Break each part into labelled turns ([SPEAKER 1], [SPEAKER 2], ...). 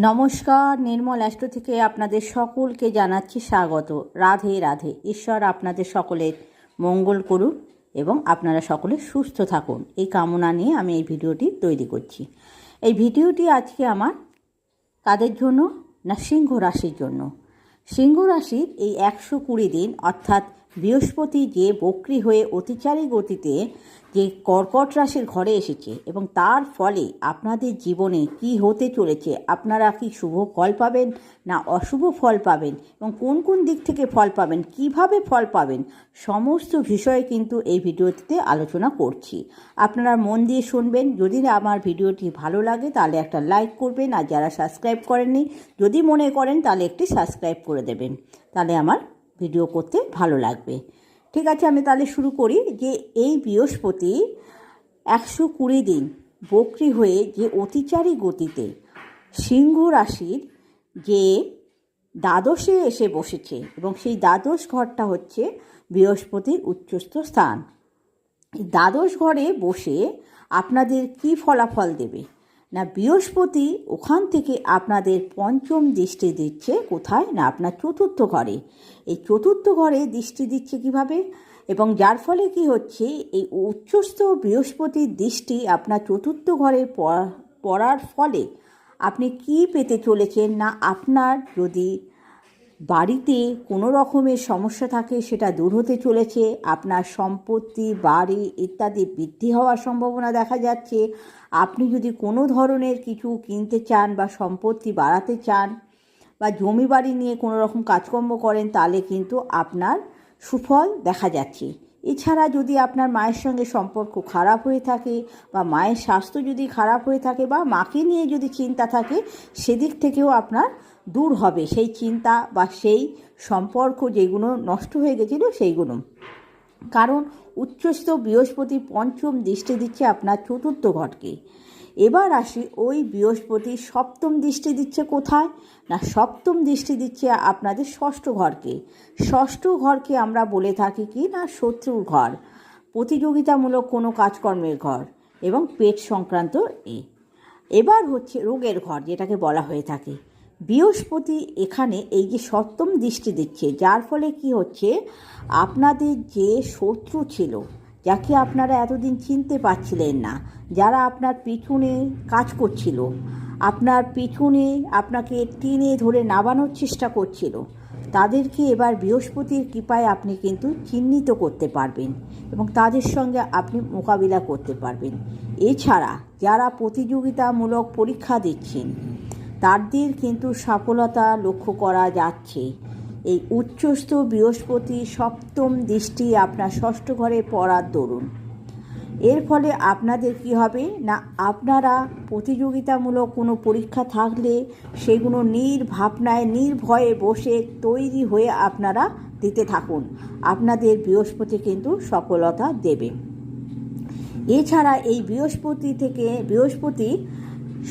[SPEAKER 1] নমস্কার, নির্মল অ্যাস্ট্রো থেকে আপনাদের সকলকে জানাচ্ছি স্বাগত। রাধে রাধে। ঈশ্বর আপনাদের সকলের মঙ্গল করুন এবং আপনারা সকলে সুস্থ থাকুন। এই কামনা নিয়ে আমি এই ভিডিওটি তৈরি করছি। এই ভিডিওটি আজকে আমার কাদের জন্য? না, সিংহ রাশির জন্য। সিংহ রাশির এই একশো কুড়ি দিন, অর্থাৎ বৃহস্পতি যে বক্রি হয়ে অতিচারী গতিতে যে কর্কট রাশির ঘরে এসেছে এবং তার ফলে আপনাদের জীবনে কি হতে চলেছে, আপনারা কি শুভ ফল পাবেন না অশুভ ফল পাবেন এবং কোন কোন দিক থেকে ফল পাবেন, কীভাবে ফল পাবেন, সমস্ত বিষয়ে কিন্তু এই ভিডিওটিতে আলোচনা করছি। আপনারা মন দিয়ে শুনবেন, যদি আমার ভিডিওটি ভালো লাগে তাহলে একটা লাইক করবেন আর যারা সাবস্ক্রাইব করেননি, যদি মনে করেন তাহলে একটি সাবস্ক্রাইব করে দেবেন। তাহলে আমার ভিডিও করতে ভালো লাগবে। ঠিক আছে, আমি তাহলে শুরু করি যে এই বৃহস্পতি একশো কুড়ি দিন বকরি হয়ে যে অতিচারী গতিতে সিংহ রাশির যে দ্বাদশে এসে বসেছে এবং সেই দ্বাদশ ঘরটা হচ্ছে বৃহস্পতির উচ্চস্থ স্থান। দ্বাদশ ঘরে বসে আপনাদের কি ফলাফল দেবে? না বৃহস্পতি ওখান থেকে আপনাদের পঞ্চম দৃষ্টি দিচ্ছে কোথায় না আপনার চতুর্থ ঘরে। এই চতুর্থ ঘরে দৃষ্টি দিচ্ছে কীভাবে? এবং যার ফলে কি হচ্ছে, এই উচ্চস্থ বৃহস্পতির দৃষ্টি আপনার চতুর্থ ঘরে পড়ার ফলে আপনি কি পেতে চলেছেন না আপনার যদি বাড়িতে কোনো রকমের সমস্যা থাকে সেটা দূর হতে চলেছে, আপনার সম্পত্তি, বাড়ি ইত্যাদি বৃদ্ধি হওয়ার সম্ভাবনা দেখা যাচ্ছে। আপনি যদি কোনো ধরনের কিছু কিনতে চান বা সম্পত্তি বাড়াতে চান বা জমি বাড়ি নিয়ে কোনো রকম কাজকর্ম করেন, তাহলে কিন্তু আপনার সুফল দেখা যাচ্ছে। এছাড়া যদি আপনার মায়ের সঙ্গে সম্পর্ক খারাপ হয়ে থাকে বা মায়ের স্বাস্থ্য যদি খারাপ হয়ে থাকে বা মাকে নিয়ে যদি চিন্তা থাকে, সেদিক থেকেও আপনার দূর হবে। সেই চিন্তা বা সেই সম্পর্ক যেগুলো নষ্ট হয়ে গেছিল সেইগুলো কারণ উচ্চস্থ বৃহস্পতি পঞ্চম দৃষ্টি দিচ্ছে আপনার চতুর্থ ঘরকে এবার আসি ওই বৃহস্পতি সপ্তম দৃষ্টি দিচ্ছে কোথায়? না, সপ্তম দৃষ্টি দিচ্ছে আপনাদের ষষ্ঠ ঘরকে। ষষ্ঠ ঘরকে আমরা বলে থাকি কি? না, শত্রুর ঘর। প্রতিযোগিতামূলক কোনো কাজকর্মের ঘর এবং পেট সংক্রান্ত এ। এবার হচ্ছে রোগের ঘর, যেটাকে বলা হয়ে থাকে। বৃহস্পতি এখানে এই যে সপ্তম দৃষ্টি দিচ্ছে, যার ফলে কি হচ্ছে? আপনাদের যে শত্রু ছিল, যাকে আপনারা এতদিন চিনতে পারছিলেন না, যারা আপনার পিছনে কাজ করছিল, আপনার পিছনে আপনাকে টেনে ধরে নামানোর চেষ্টা করছিল, তাদেরকে এবার বৃহস্পতির কৃপায় আপনি কিন্তু চিহ্নিত করতে পারবেন এবং তাদের সঙ্গে আপনি মোকাবিলা করতে পারবেন। এছাড়া যারা প্রতিযোগিতামূলক পরীক্ষা দিচ্ছেন তাদের কিন্তু সফলতা লক্ষ্য করা যাচ্ছে। এই উচ্চস্থ বৃহস্পতি সপ্তম দৃষ্টি আপনার ষষ্ঠ ঘরে পড়ার দরুন। এর ফলে আপনাদের কি হবে? না, আপনারা প্রতিযোগিতামূলক কোনো পরীক্ষা থাকলে সেগুলো নির্ভাবনায় নির্ভয়ে বসে তৈরি হয়ে আপনারা দিতে থাকুন। আপনাদের বৃহস্পতি কিন্তু সফলতা দেবে। এছাড়া এই বৃহস্পতি থেকে, বৃহস্পতি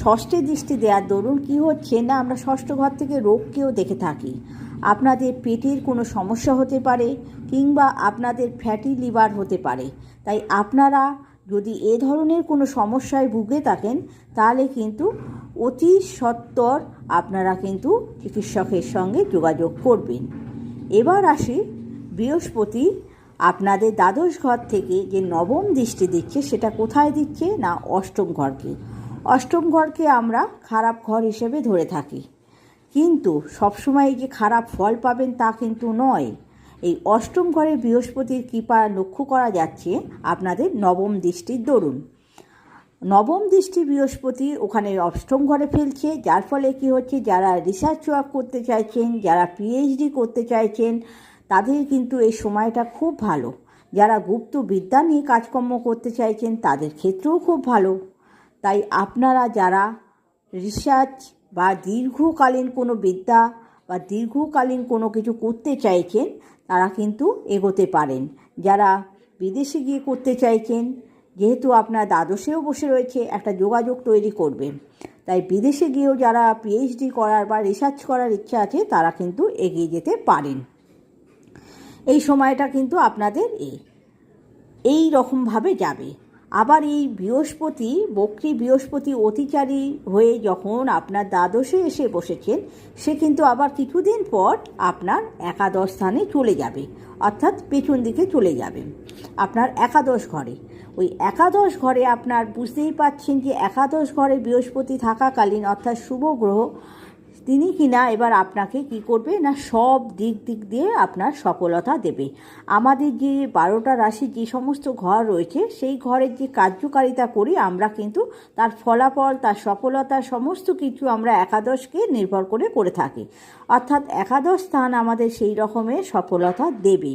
[SPEAKER 1] ষষ্ঠে দৃষ্টি দেওয়ার দরুন কি হচ্ছে না, আমরা ষষ্ঠ ঘর থেকে রোগকেও দেখে থাকি। আপনাদের পেটের কোনো সমস্যা হতে পারে কিংবা আপনাদের ফ্যাটি লিভার হতে পারে। তাই আপনারা যদি এ ধরনের কোনো সমস্যায় ভুগে থাকেন, তাহলে কিন্তু অতি সত্বর আপনারা কিন্তু চিকিৎসকের সঙ্গে যোগাযোগ করবেন। এবার আসি বৃহস্পতি, আপনাদের দ্বাদশ ঘর থেকে যে নবম দৃষ্টি দিচ্ছে, সেটা কোথায় দিচ্ছে না অষ্টম ঘরকে? অষ্টম ঘরকে আমরা খারাপ ঘর হিসেবে ধরে থাকি। কিন্তু সবসময় যে খারাপ ফল পাবেন তা কিন্তু নয়। এই অষ্টম ঘরে বৃহস্পতির কৃপা লক্ষ্য করা যাচ্ছে আপনাদের নবম দৃষ্টির দরুন। নবম দৃষ্টি বৃহস্পতি ওখানে অষ্টম ঘরে ফেলছে, যার ফলে কি হচ্ছে, যারা রিসার্চ ওয়ার্ক করতে চাইছেন, যারা পিএইচডি করতে চাইছেন, তাদের কিন্তু এই সময়টা খুব ভালো। যারা গুপ্ত বিদ্যা নিয়ে কাজকর্ম করতে চাইছেন, তাদের ক্ষেত্রেও খুব ভালো। তাই আপনারা যারা রিসার্চ বা দীর্ঘকালীন কোনো বিদ্যা বা দীর্ঘকালীন কোনো কিছু করতে চাইছেন, তারা কিন্তু এগোতে পারেন। যারা বিদেশে গিয়ে করতে চাইছেন, যেহেতু আপনার দ্বাদশেও বসে রয়েছে, একটা যোগাযোগ তৈরি করবেন। তাই বিদেশে গিয়েও যারা পিএইচডি করার বা রিসার্চ করার ইচ্ছা আছে, তারা কিন্তু এগিয়ে যেতে পারেন। এই সময়টা কিন্তু আপনাদের এই এই রকমভাবে যাবে। আবার এই বৃহস্পতি, বক্রী বৃহস্পতি অতিচারী হয়ে যখন আপনার দ্বাদশে এসে বসেছেন, সে কিন্তু আবার কিছুদিন পর আপনার একাদশ স্থানে চলে যাবে। অর্থাৎ পেছন দিকে চলে যাবে আপনার একাদশ ঘরে। ওই একাদশ ঘরে আপনার বুঝতেই পাচ্ছেন যে একাদশ ঘরে বৃহস্পতি থাকাকালীন অর্থাৎ শুভ গ্রহ তিনি কিনা এবার আপনাকে কি করবে? না, সব দিক দিক দিয়ে আপনার সফলতা দেবে। আমাদের যে বারোটা রাশি যে সমস্ত ঘর রয়েছে, সেই ঘরের যে কার্যকারিতা করি আমরা কিন্তু তার ফলাফল, তার সফলতা, সমস্ত কিছু আমরা একাদশকে নির্ভর করে করে থাকি। অর্থাৎ একাদশ স্থান আমাদের সেই রকমের সফলতা দেবে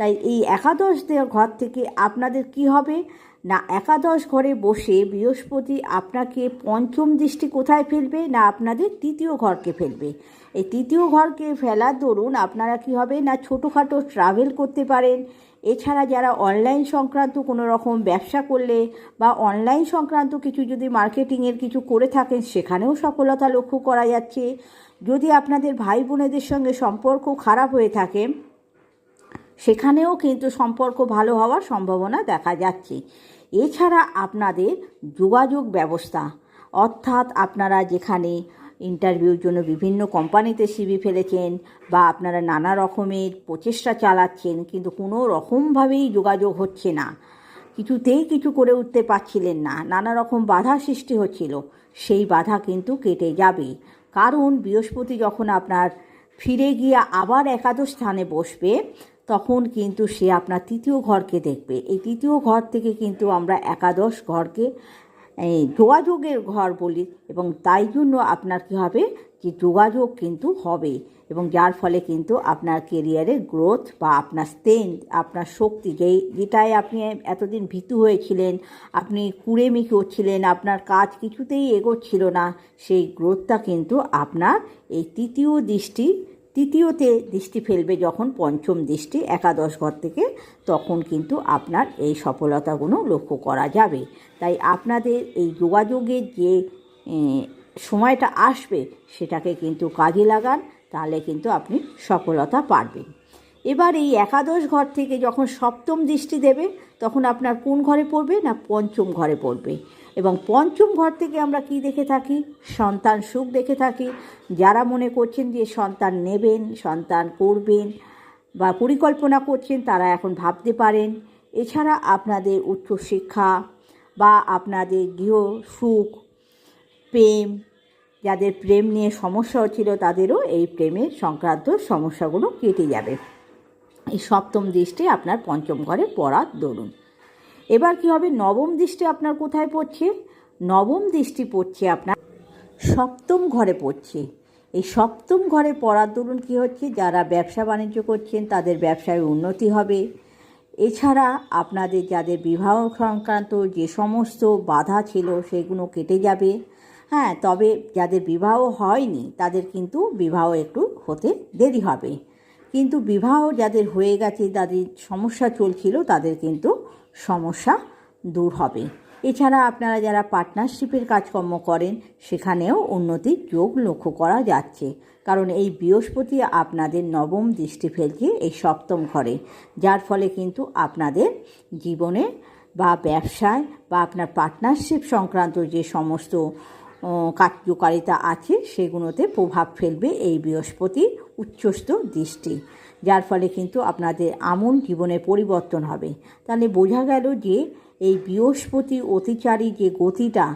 [SPEAKER 1] তাই এই একাদশ দে- ঘর থেকে আপনাদের কি হবে? না, একাদশ ঘরে বসে বৃহস্পতি আপনাকে পঞ্চম দৃষ্টি কোথায় ফেলবে? না, আপনাদের তৃতীয় ঘরকে ফেলবে। এই তৃতীয় ঘরকে ফেলার দরুন আপনারা কি হবে? না, ছোটোখাটো ট্রাভেল করতে পারেন। এছাড়া যারা অনলাইন সংক্রান্ত কোনো রকম ব্যবসা করলে বা অনলাইন সংক্রান্ত কিছু যদি মার্কেটিংয়ের কিছু করে থাকেন, সেখানেও সফলতা লক্ষ্য করা যাচ্ছে। যদি আপনাদের ভাই বোনেদের সঙ্গে সম্পর্ক খারাপ হয়ে থাকে সেখানেও কিন্তু সম্পর্ক ভালো হওয়ার সম্ভাবনা দেখা যাচ্ছে। এছাড়া আপনাদের যোগাযোগ ব্যবস্থা, অর্থাৎ আপনারা যেখানে ইন্টারভিউর জন্য বিভিন্ন কোম্পানিতে সিবি ফেলেছেন বা আপনারা নানা রকমের প্রচেষ্টা চালাচ্ছেন, কিন্তু কোনো রকমভাবেই যোগাযোগ হচ্ছে না। কিছুতেই কিছু করে উঠতে পারছিলেন না। নানা রকম বাধা সৃষ্টি হচ্ছিল। সেই বাধা কিন্তু কেটে যাবে। কারণ বৃহস্পতি যখন আপনার ফিরে গিয়ে আবার একাদশ স্থানে বসবে তখন কিন্তু সে আপনার তৃতীয় ঘরকে দেখবে। এই তৃতীয় ঘর থেকে কিন্তু আমরা একাদশ ঘরকে যোগাযোগের ঘর বলি এবং তাই জন্য আপনার কী হবে? যে যোগাযোগ কিন্তু হবে এবং যার ফলে কিন্তু আপনার কেরিয়ারের গ্রোথ বা আপনার স্ট্রেংথ আপনার শক্তি যেই যেটায় আপনি এতদিন ভীতু হয়েছিলেন, আপনি কুড়েমি করছিলেন আপনার কাজ কিছুতেই এগোচ্ছিল না, সেই গ্রোথটা কিন্তু আপনার এই তৃতীয় দৃষ্টি তৃতীয়তে দৃষ্টি ফেলবে যখন পঞ্চম দৃষ্টি একাদশ ঘর থেকে, তখন কিন্তু আপনার এই সফলতাগুলো লক্ষ্য করা যাবে। তাই আপনাদের এই যোগাযোগের যে সময়টা আসবে, সেটাকে কিন্তু কাজে লাগান, তাহলে কিন্তু আপনি সফলতা পারবেন। এবার এই একাদশ ঘর থেকে যখন সপ্তম দৃষ্টি দেবে তখন আপনার কোন ঘরে পড়বে না পঞ্চম ঘরে পড়বে? এবং পঞ্চম ঘর থেকে আমরা কি দেখে থাকি? সন্তান সুখ দেখে থাকি। যারা মনে করছেন যে সন্তান নেবেন, সন্তান করবেন বা পরিকল্পনা করছেন, তারা এখন ভাবতে পারেন। এছাড়া আপনাদের উচ্চশিক্ষা বা আপনাদের গৃহ সুখ, প্রেম, যাদের প্রেম নিয়ে সমস্যা হচ্ছিল, তাদেরও এই প্রেমের সংক্রান্ত সমস্যাগুলো কেটে যাবে। এই সপ্তম দৃষ্টি আপনার পঞ্চম ঘরে পড়ার দরুন। এবার কি হবে? নবম দৃষ্টি আপনার কোথায় পড়ছে? নবম দৃষ্টি পড়ছে আপনার সপ্তম ঘরে পড়ছে। এই সপ্তম ঘরে পড়ার দরুন কী হচ্ছে? যারা ব্যবসা বাণিজ্য করছেন, তাদের ব্যবসায় উন্নতি হবে। এছাড়া আপনাদের যাদের বিবাহ সংক্রান্ত যে সমস্ত বাধা ছিল, সেগুলো কেটে যাবে। হ্যাঁ তবে যাদের বিবাহ হয়নি, তাদের কিন্তু বিবাহ একটু হতে দেরি হবে। কিন্তু বিবাহ যাদের হয়ে গেছে যাদের সমস্যা চলছিল, তাদের কিন্তু সমস্যা দূর হবে। এছাড়া আপনারা যারা পার্টনারশিপের কাজকর্ম করেন, সেখানেও উন্নতির যোগ লক্ষ্য করা যাচ্ছে। কারণ এই বৃহস্পতি আপনাদের নবম দৃষ্টি ফেলছে এই সপ্তম ঘরে, যার ফলে কিন্তু আপনাদের জীবনে বা ব্যবসায় বা আপনার পার্টনারশিপ সংক্রান্ত যে সমস্ত কার্যকারিতা আছে, সেগুলোতে প্রভাব ফেলবে এই বৃহস্পতি উচ্চস্থ দৃষ্টি, যার ফলে কিন্তু আপনাদের আমূল জীবনে পরিবর্তন হবে। তাহলে বোঝা গেল যে এই বৃহস্পতি অতিচারী যে গতিটা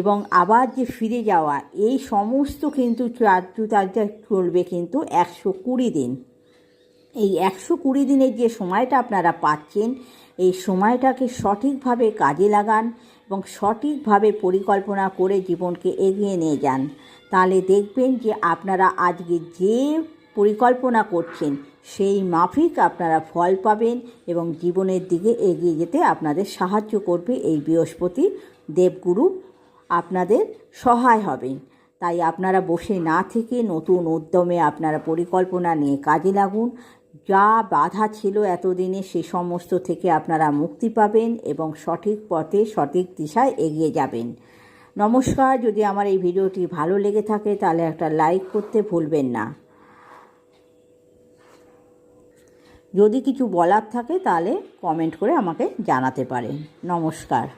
[SPEAKER 1] এবং আবার যে ফিরে যাওয়া, এই সমস্ত কিন্তু চার্যচার্যা চলবে কিন্তু একশো কুড়ি দিন। এই একশো কুড়ি দিনের যে সময়টা আপনারা পাচ্ছেন, এই সময়টাকে সঠিকভাবে কাজে লাগান এবং সঠিকভাবে পরিকল্পনা করে জীবনকে এগিয়ে নিয়ে যান। তাহলে দেখবেন যে আপনারা আজকে যে পরিকল্পনা করছেন। সেই মাফিক আপনারা ফল পাবেন এবং জীবনের দিকে এগিয়ে যেতে আপনাদের সাহায্য করবে এই বৃহস্পতি দেবগুরু। আপনাদের সহায় হবেন। তাই আপনারা বসে না থেকে নতুন উদ্যমে আপনারা পরিকল্পনা নিয়ে কাজে লাগুন। যা বাধা ছিল এতদিনে সে সমস্ত থেকে আপনারা মুক্তি পাবেন এবং সঠিক পথে সঠিক দিশায় এগিয়ে যাবেন। নমস্কার। যদি আমার এই ভিডিওটি ভালো লেগে থাকে তাহলে একটা লাইক করতে ভুলবেন না। যদি কিছু বলার থাকে তাহলে কমেন্ট করে আমাকে জানাতে পারেন। নমস্কার।